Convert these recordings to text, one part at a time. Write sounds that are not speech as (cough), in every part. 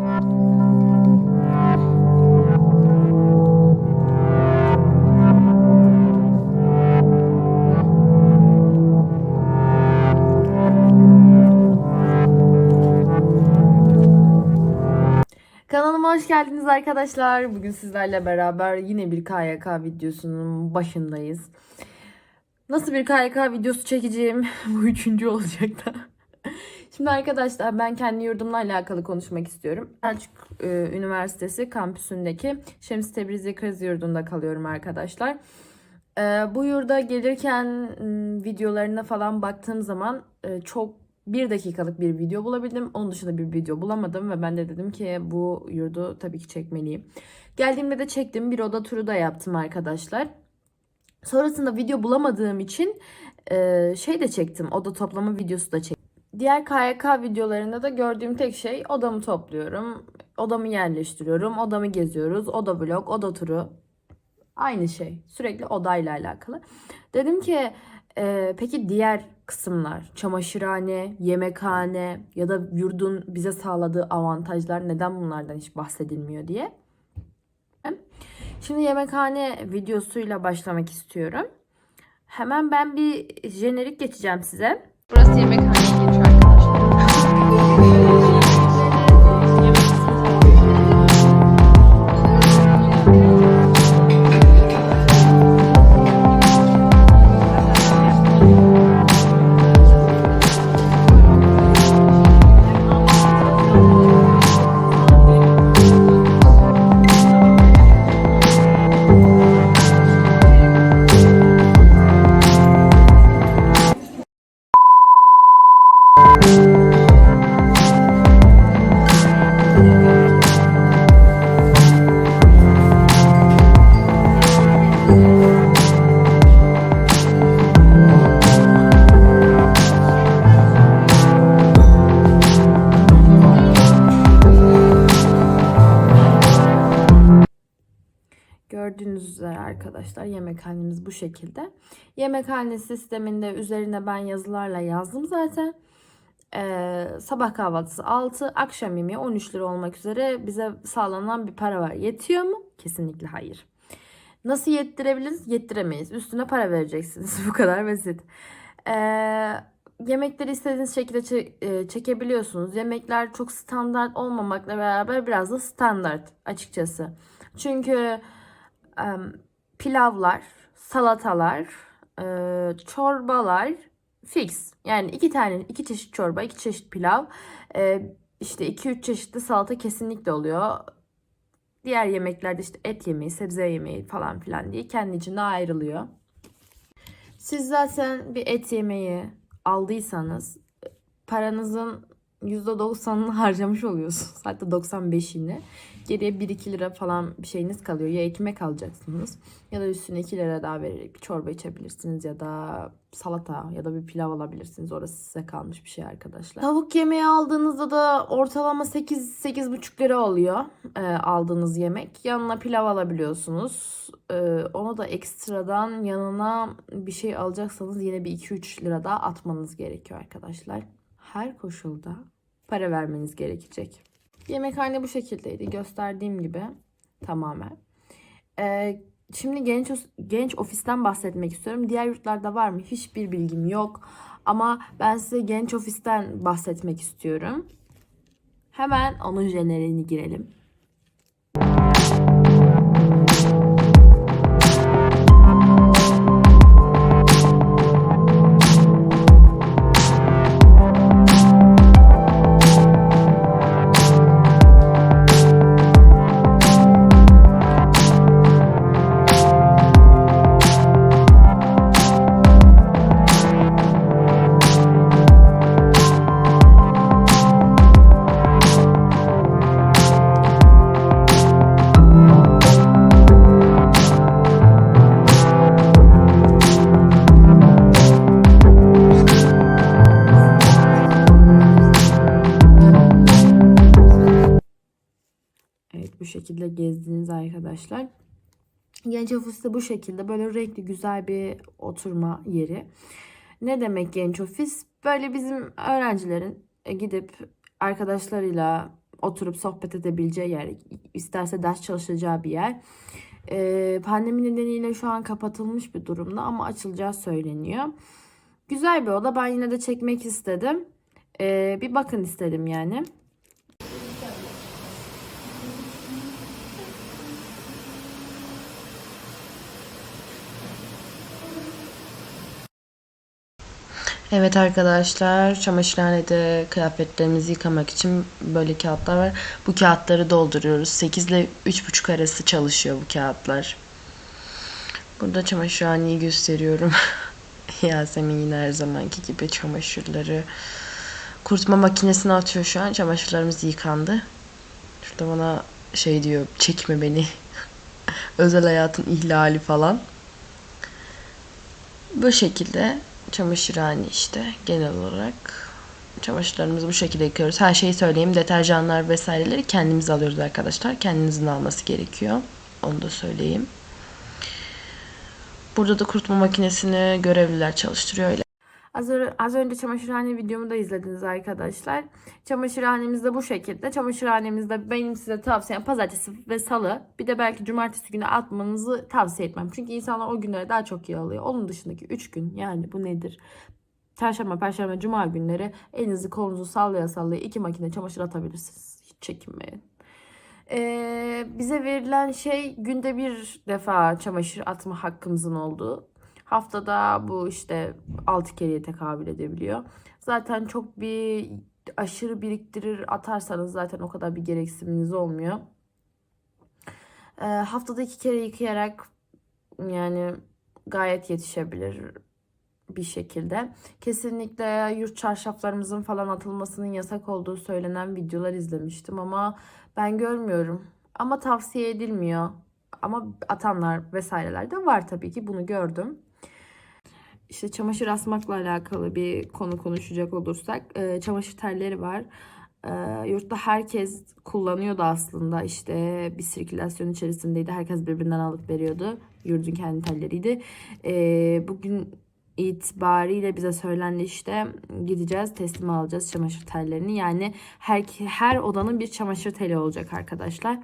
Kanalıma hoş geldiniz arkadaşlar. Bugün sizlerle beraber yine bir KYK videosunun başındayız. Nasıl bir KYK videosu çekeceğim (laughs) bu üçüncü olacak da. Şimdi arkadaşlar ben kendi yurdumla alakalı konuşmak istiyorum. Selçuk e, Üniversitesi kampüsündeki Şems Tebrizi Kız Yurdu'nda kalıyorum arkadaşlar. E, bu yurda gelirken videolarına falan baktığım zaman e, çok bir dakikalık bir video bulabildim. Onun dışında bir video bulamadım ve ben de dedim ki bu yurdu tabii ki çekmeliyim. Geldiğimde de çektim. Bir oda turu da yaptım arkadaşlar. Sonrasında video bulamadığım için e, şey de çektim. Oda toplama videosu da çektim. Diğer KYK videolarında da gördüğüm tek şey odamı topluyorum. Odamı yerleştiriyorum. Odamı geziyoruz. Oda vlog, oda turu. Aynı şey. Sürekli odayla alakalı. Dedim ki e, peki diğer kısımlar, çamaşırhane, yemekhane ya da yurdun bize sağladığı avantajlar neden bunlardan hiç bahsedilmiyor diye. Şimdi yemekhane videosuyla başlamak istiyorum. Hemen ben bir jenerik geçeceğim size. Burası yemekhaneye Gördüğünüz üzere arkadaşlar yemekhanemiz bu şekilde. Yemekhane sisteminde üzerine ben yazılarla yazdım zaten. Ee, sabah kahvaltısı 6, akşam yemeği 13 lira olmak üzere bize sağlanan bir para var. Yetiyor mu? Kesinlikle hayır. Nasıl yettirebiliriz? Yettiremeyiz. Üstüne para vereceksiniz. (laughs) bu kadar basit. Ee, yemekleri istediğiniz şekilde e, çekebiliyorsunuz. Yemekler çok standart olmamakla beraber biraz da standart açıkçası. Çünkü em, pilavlar, salatalar, e, çorbalar fix. Yani iki tane, iki çeşit çorba, iki çeşit pilav, e, işte iki üç çeşitli salata kesinlikle oluyor. Diğer yemeklerde işte et yemeği, sebze yemeği falan filan diye kendi içinde ayrılıyor. Siz zaten bir et yemeği aldıysanız paranızın %90'ını (laughs) harcamış oluyorsunuz. Hatta 95'ini. Geriye 1-2 lira falan bir şeyiniz kalıyor. Ya ekmek alacaksınız ya da üstüne 2 lira daha vererek bir çorba içebilirsiniz ya da salata ya da bir pilav alabilirsiniz. Orası size kalmış bir şey arkadaşlar. Tavuk yemeği aldığınızda da ortalama 8-8,5 lira oluyor e, aldığınız yemek. Yanına pilav alabiliyorsunuz. E, onu da ekstradan yanına bir şey alacaksanız yine bir 2-3 lira daha atmanız gerekiyor arkadaşlar. Her koşulda para vermeniz gerekecek. Yemekhane bu şekildeydi. Gösterdiğim gibi tamamen. Ee, şimdi genç genç ofisten bahsetmek istiyorum. Diğer yurtlarda var mı? Hiçbir bilgim yok. Ama ben size genç ofisten bahsetmek istiyorum. Hemen onun jeneriğini girelim. Şekilde gezdiniz arkadaşlar. Genç ofis de bu şekilde böyle renkli güzel bir oturma yeri. Ne demek genç ofis? Böyle bizim öğrencilerin e, gidip arkadaşlarıyla oturup sohbet edebileceği yer, isterse ders çalışacağı bir yer. Ee, pandemi nedeniyle şu an kapatılmış bir durumda ama açılacağı söyleniyor. Güzel bir oda. Ben yine de çekmek istedim. Ee, bir bakın istedim yani. Evet arkadaşlar, çamaşırhanede kıyafetlerimizi yıkamak için böyle kağıtlar var. Bu kağıtları dolduruyoruz. 8 ile 3,5 arası çalışıyor bu kağıtlar. Burada çamaşırhaneyi gösteriyorum. (laughs) Yasemin yine her zamanki gibi çamaşırları kurutma makinesine atıyor şu an. Çamaşırlarımız yıkandı. Şurada bana şey diyor, çekme beni. (laughs) Özel hayatın ihlali falan. Bu şekilde çamaşırhane işte genel olarak çamaşırlarımızı bu şekilde yıkıyoruz. Her şeyi söyleyeyim. Deterjanlar vesaireleri kendimiz alıyoruz arkadaşlar. Kendinizin alması gerekiyor. Onu da söyleyeyim. Burada da kurutma makinesini görevliler çalıştırıyor. Az, az önce çamaşırhane videomu da izlediniz arkadaşlar. Çamaşırhanemizde bu şekilde. Çamaşırhanemizde benim size tavsiyem pazartesi ve salı. Bir de belki cumartesi günü atmanızı tavsiye etmem. Çünkü insanlar o günleri daha çok iyi alıyor. Onun dışındaki 3 gün yani bu nedir? Çarşamba, perşembe, cuma günleri elinizi kolunuzu sallaya sallaya iki makine çamaşır atabilirsiniz. Hiç çekinmeyin. Ee, bize verilen şey günde bir defa çamaşır atma hakkımızın olduğu. Haftada bu işte 6 kereye tekabül edebiliyor. Zaten çok bir aşırı biriktirir atarsanız zaten o kadar bir gereksiniminiz olmuyor. Ee, haftada iki kere yıkayarak yani gayet yetişebilir bir şekilde. Kesinlikle yurt çarşaflarımızın falan atılmasının yasak olduğu söylenen videolar izlemiştim ama ben görmüyorum. Ama tavsiye edilmiyor. Ama atanlar vesaireler de var tabii ki bunu gördüm. İşte çamaşır asmakla alakalı bir konu konuşacak olursak e, çamaşır telleri var. E, yurtta herkes kullanıyordu aslında işte bir sirkülasyon içerisindeydi. Herkes birbirinden alıp veriyordu. Yurdun kendi telleriydi. E, bugün itibariyle bize söylendi işte gideceğiz teslim alacağız çamaşır tellerini. Yani her, her odanın bir çamaşır teli olacak arkadaşlar.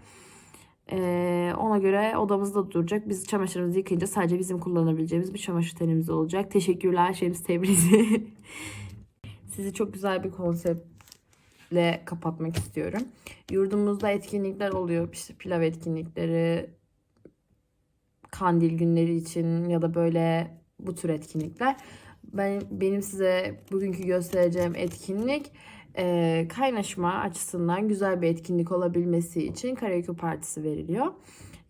Ee, ona göre odamızda duracak. Biz çamaşırımızı yıkayınca sadece bizim kullanabileceğimiz bir çamaşır telimiz olacak. Teşekkürler Şems Tebrizi. (laughs) Sizi çok güzel bir konseptle kapatmak istiyorum. Yurdumuzda etkinlikler oluyor. İşte pilav etkinlikleri, kandil günleri için ya da böyle bu tür etkinlikler. Ben benim size bugünkü göstereceğim etkinlik e, kaynaşma açısından güzel bir etkinlik olabilmesi için karaoke partisi veriliyor.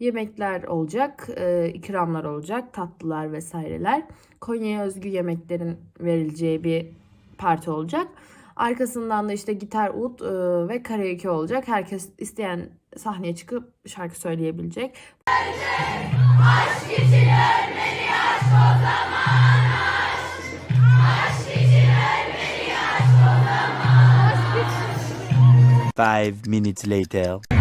Yemekler olacak, e, ikramlar olacak, tatlılar vesaireler. Konya'ya özgü yemeklerin verileceği bir parti olacak. Arkasından da işte gitar, ud e, ve karaoke olacak. Herkes isteyen sahneye çıkıp şarkı söyleyebilecek. Five minutes later.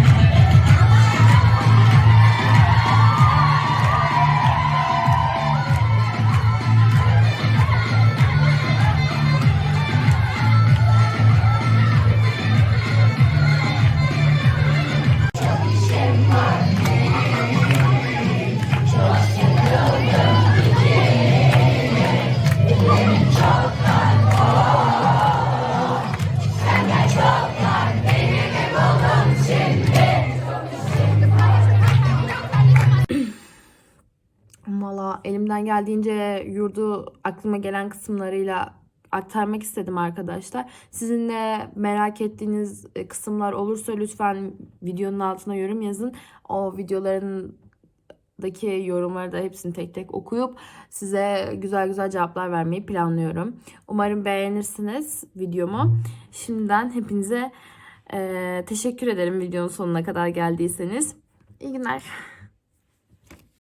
Elimden geldiğince yurdu aklıma gelen kısımlarıyla aktarmak istedim arkadaşlar. Sizinle merak ettiğiniz e, kısımlar olursa lütfen videonun altına yorum yazın. O videoların daki yorumları da hepsini tek tek okuyup size güzel güzel cevaplar vermeyi planlıyorum. Umarım beğenirsiniz videomu. Şimdiden hepinize e, teşekkür ederim videonun sonuna kadar geldiyseniz. İyi günler.